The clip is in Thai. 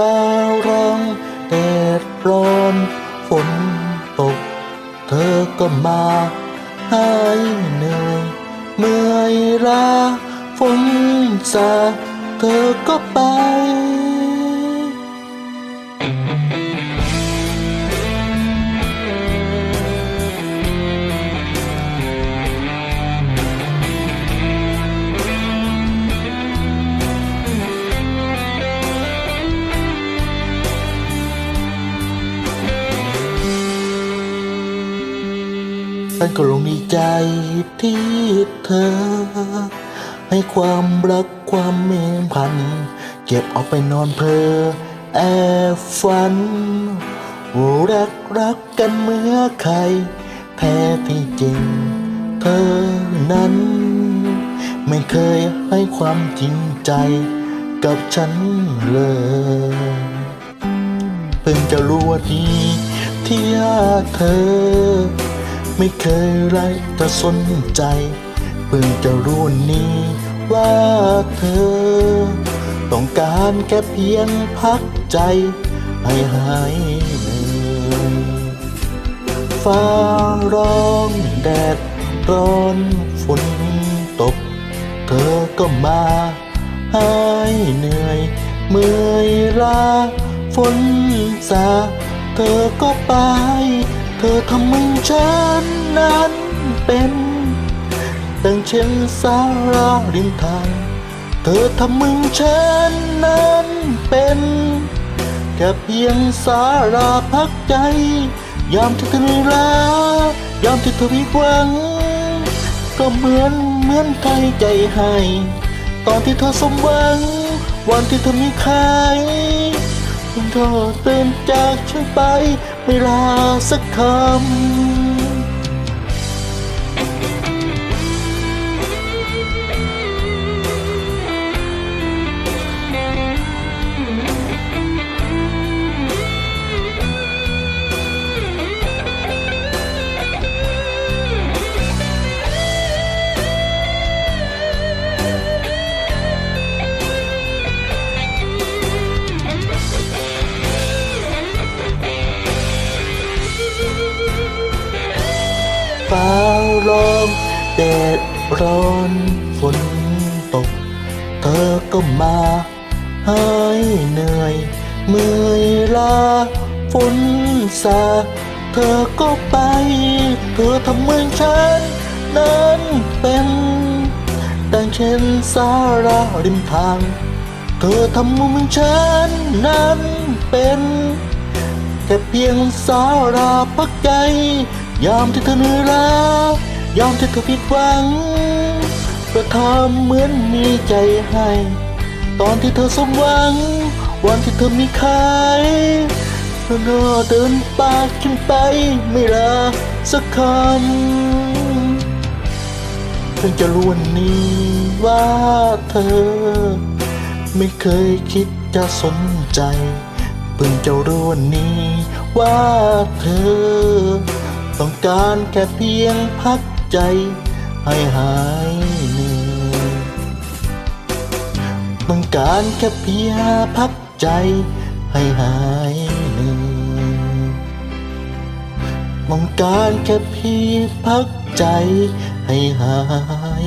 ฟ้าร้องแดดร้อนฝนตก เธอก็มาหายเหนื่อย เมื่อยล้าฝนสาเธอก็ไป ฉันก็ลงดีใจที่เธอ ให้ความรักความเมตพัน เก็บเอาไปนอนเพลอแอบฝัน รักรักกันเมื่อใคร แท้ที่จริง เธอนั้น ไม่เคยให้ความจริงใจกับฉันเลยเพิ่งจะรู้ว่าดีที่เธอ ไม่เคยไรจะสนใจ เพิ่งจะรู้นี้ว่าเธอ ต้องการแค่เพียงพักใจ ให้หายเหนื่อยฟ้าร้องแดดร้อนฝนตก เธอก็มาหายเหนื่อย เมื่อยล้าฝนสาเธอก็ไป เธอทำมึงฉันนั้นเป็นดังเช่นสาราริมทาง เธอทำมึงฉันนั้นเป็นแค่เพียงสาราพักใจ ยามที่เธอเหนื่อยล้ายามที่เธอผิดหวัง ก็เหมือนเหมือนใครใจให้ ตอนที่เธอสมหวัง วันที่เธอมีใคร เธอตื่นจากฉันไป ไม่ลาสักคำ ฟ้าร้องแดดร้อนฝนตก เธอก็มาหายเหนื่อยเมื่อยล้าฝนสาเธอก็ไป เธอทำเหมือนฉัน นั้นเป็นดังเช่นสาราริมทาง เธอทำเหมือนฉัน นั้นเป็น แค่เพียงสาราพักใจ ยามที่เธอเหนื่อยล้ายามที่เธอผิดหวังก็ทำเหมือนมีใจให้ ตอนที่เธอสมหวัง วันที่เธอมีใครเธอก็เดินปากขึ้นไปไม่ลาสักคำเพิ่งจะรู้วันนี้ว่าเธอ ไม่เคยคิดจะสนใจเพิ่งจะรู้วันนี้ว่าเธอ ต้องการแค่เพียงพักใจ ให้หายเหนื่อยต้องการแค่เพียงพักใจ ให้หายเหนื่อยต้องการแค่เพียงพักใจ ให้หาย